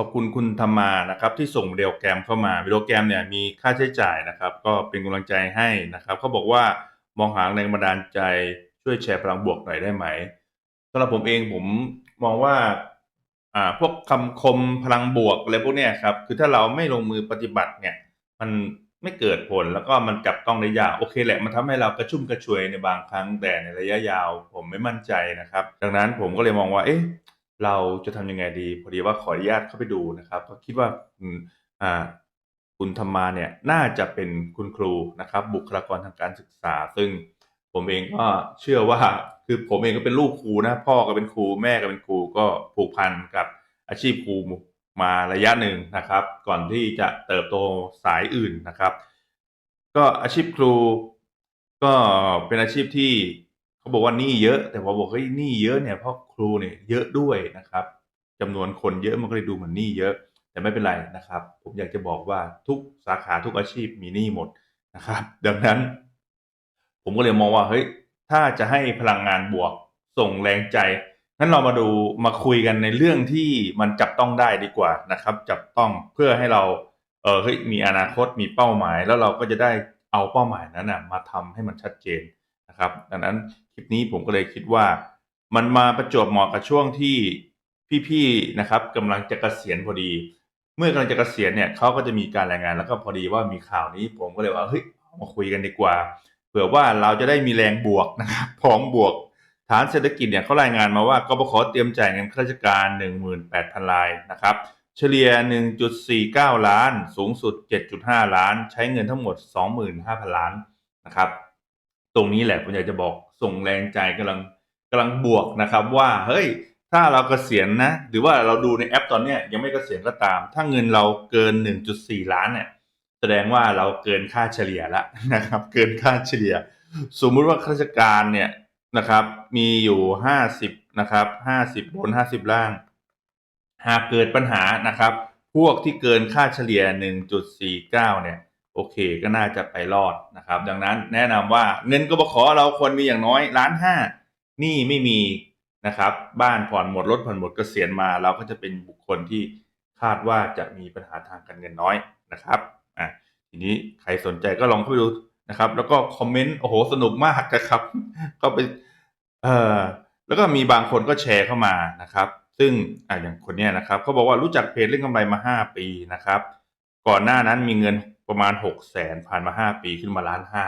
ขอบคุณคุณธรรมานะครับที่ส่งวิดีโอแกรมเข้ามาวิดีโอแกรมเนี่ยมีค่าใช้จ่ายนะครับ ก็เป็นกำลังใจให้นะครับเขาบอกว่ามองหาแรงบันดาลใจช่วยแชร์พลังบวกหน่อยได้ไหมสำหรับผมเองผมมองว่าอ่าพวกคำคมพลังบวกอะไรพวกเนี้ยครับคือถ้าเราไม่ลงมือปฏิบัติเนี่ย มันไม่เกิดผลแล้วก็มันจับต้องได้ยากโอเคแหละมันทำให้เรากระชุ่มกระชวยในบางครั้งแต่ในระยะยาว ผมไม่มั่นใจนะครับ ดังนั้นผมก็เลยมองว่าเอ๊ะ เราจะทำยังไงดี พอดีว่าขออนุญาตเข้าไปดูนะครับ ก็คิดว่า อืม อ่า คุณธรรมาเนี่ยน่าจะเป็นคุณครูนะครับ บุคลากรทางการศึกษา ซึ่งผมเองก็เชื่อ ว่า คือผมเองก็เป็นลูกครูนะ พ่อก็เป็นครู แม่ก็เป็นครู ก็ผูกพันกับอาชีพครูมาระยะหนึ่งนะครับ ก่อนที่จะเติบโตสายอื่นนะครับ ก็อาชีพครู ก็เป็นอาชีพที่ เขาบอกว่าหนี้เยอะ แต่พอบอกเฮ้ยหนี้เยอะเนี่ยเพราะครูเนี่ยเยอะด้วยนะครับจำนวนคนเยอะมันก็เลยดูเหมือนหนี้เยอะ แต่ไม่เป็นไรนะครับ ผมอยากจะบอกว่าทุกสาขาทุกอาชีพมีหนี้หมดนะครับ ดังนั้น ผมก็เลยมองว่าเฮ้ยถ้าจะให้พลังงานบวกส่งแรงใจงั้นเรามาดูมาคุยกันในเรื่องที่มันจับต้องได้ดีกว่านะครับ จับต้องเพื่อให้เราเออเฮ้ยมีอนาคตมีเป้าหมาย แล้วเราก็จะได้เอาเป้าหมายนั้นนะมาทำให้มันชัดเจน นะครับ ดังนั้นคลิปนี้ผมก็เลยคิดว่า มันมาประจวบเหมาะกับช่วงที่พี่ๆนะครับกำลังจะเกษียณพอดี เมื่อกำลังจะเกษียณเนี่ยเขาก็จะมีการรายงานแล้วก็พอดีว่ามีข่าวนี้ ผมก็เลยว่าเฮ้ยมาคุยกันดีกว่าเผื่อว่าเราจะได้มีแรงบวกนะครับพร้อมบวกฐานเศรษฐกิจเนี่ยเขารายงานมาว่ากบขเตรียมจ่ายเงินข้าราชการ 18,000รายนะครับ เฉลี่ย 1.49 ล้าน สูงสุด 7.5 ล้าน ใช้เงินทั้งหมด 25,000 ล้านนะครับ ตรงนี้แหละผมอยากจะบอกส่งแรงใจกำลังกำลังบวกนะครับ ว่าเฮ้ยถ้าเราเกษียณนะ หรือว่าเราดูในแอปตอนเนี้ยยังไม่เกษียณก็ตาม ถ้าเงินเราเกิน 1.4 ล้านเนี่ยแสดงว่าเราเกินค่าเฉลี่ยแล้วนะครับ เกินค่าเฉลี่ย สมมุติว่าข้าราชการเนี่ยนะครับ มีอยู่ห้าสิบนะครับห้าสิบบนห้าสิบล่าง หากเกิดปัญหานะครับ พวกที่เกินค่าเฉลี่ย1.49เนี่ย โอเคก็น่าจะไปรอดนะครับ ดังนั้นแนะนำว่าเงินกบขเราควรมีอย่างน้อยล้านห้านี่ไม่มีนะครับ บ้านผ่อนหมดรถผ่อนหมดเกษียณมา เราก็จะเป็นบุคคลที่คาดว่าจะมีปัญหาทางการเงินน้อยนะครับอะทีนี้ใครสนใจก็ลองเข้าไปดูนะครับ แล้วก็คอมเมนต์โอ้โหสนุกมากนะครับ ก็ไปเอ่อแล้วก็มีบางคนก็แชร์เข้ามานะครับ ซึ่งอะอย่างคนเนี้ยนะครับเขาบอกว่ารู้จักเพจเรื่องกำไรมาห้าปีนะครับ ก่อนหน้านั้นมีเงินประมาณหกแสนผ่านมาห้าปีขึ้นมาล้านห้า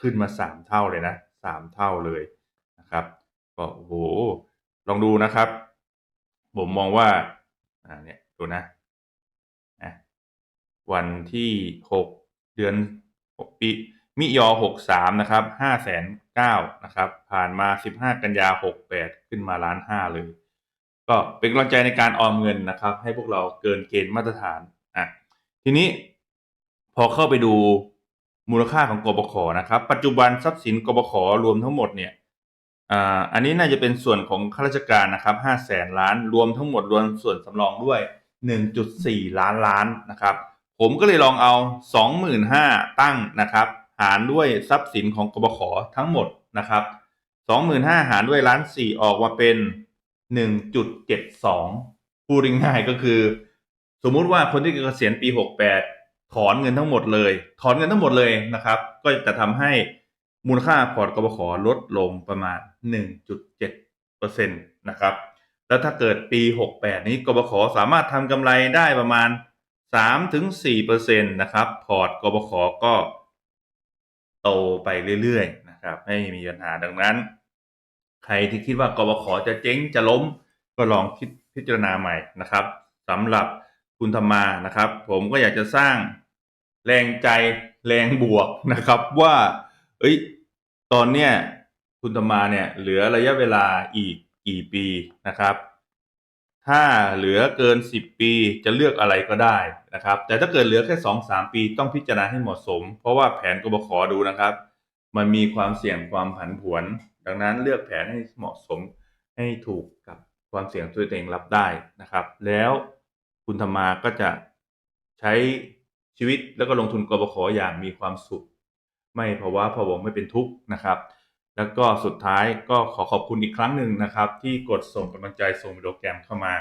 ขึ้นมาสามเท่าเลยนะสามเท่าเลยนะครับก็โอ้โหลองดูนะครับ ผมมองว่าอ่าเนี่ยดูนะนะวันที่หกเดือนหกปีมิยอหกสามนะครับห้าแสนเก้านะครับ ผ่านมาสิบห้ากันยาหกแปดขึ้นมาล้านห้าเลย ก็เป็นกำลังใจในการออมเงินนะครับ ให้พวกเราเกินเกณฑ์มาตรฐานอะ ทีนี้พอเข้าไปดูมูลค่าของกบขนะครับ ปัจจุบันทรัพย์สินกบขรวมทั้งหมดเนี่ยอันนี้น่าจะเป็นส่วนของข้าราชการนะครับห้าแสนล้านรวมทั้งหมดรวมส่วนสำรองด้วยหนึ่งจุดสี่ล้านล้านนะครับ ผมก็เลยลองเอาสองหมื่นห้าตั้งนะครับ หารด้วยทรัพย์สินของกบขทั้งหมดนะครับสองหมื่นห้าหารด้วยล้านสี่ออกมาเป็นหนึ่งจุดเจ็ดสองพูดง่ายๆก็คือ สมมุติว่าคนที่เกษียณปีหกแปดถอนเงินทั้งหมดเลย ถอนเงินทั้งหมดเลยนะครับ ก็จะทำให้มูลค่าพอร์ตกบขลดลงประมาณ 1.7%นะครับ แล้วถ้าเกิดปี 68 นี้กบขสามารถทำกำไรได้ประมาณ 3-4%นะครับ พอร์ตกบขก็โตไปเรื่อยๆนะครับ ไม่มีปัญหาดังนั้น ใครที่คิดว่ากบขจะเจ๊งจะล้มก็ลองคิดพิจารณาใหม่นะครับสำหรับ คุณธรรมานะครับ ผมก็อยากจะสร้างแรงใจแรงบวกนะครับ ว่า เอ้ย ตอนเนี้ยคุณธรรมาเนี่ย เหลือระยะเวลาอีกกี่ปีนะครับ ถ้าเหลือเกินสิบปีจะเลือกอะไรก็ได้นะครับ แต่ถ้าเกิดเหลือแค่สองสามปีต้องพิจารณาให้เหมาะสม เพราะว่าแผนกบขดูนะครับ มันมีความเสี่ยงความผันผวน ดังนั้นเลือกแผนให้เหมาะสมให้ถูกกับความเสี่ยงที่ตัวเองรับได้นะครับ แล้ว คุณธรรมาก็จะใช้ชีวิตแล้วก็ลงทุนกบขอย่างมีความสุข ไม่ภาวะพะวงไม่เป็นทุกข์นะครับ แล้วก็สุดท้ายก็ขอขอบคุณอีกครั้งหนึ่งนะครับ ที่กดส่งกำลังใจส่งวิดีโอแกรมเข้ามา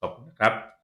ขอบคุณนะครับ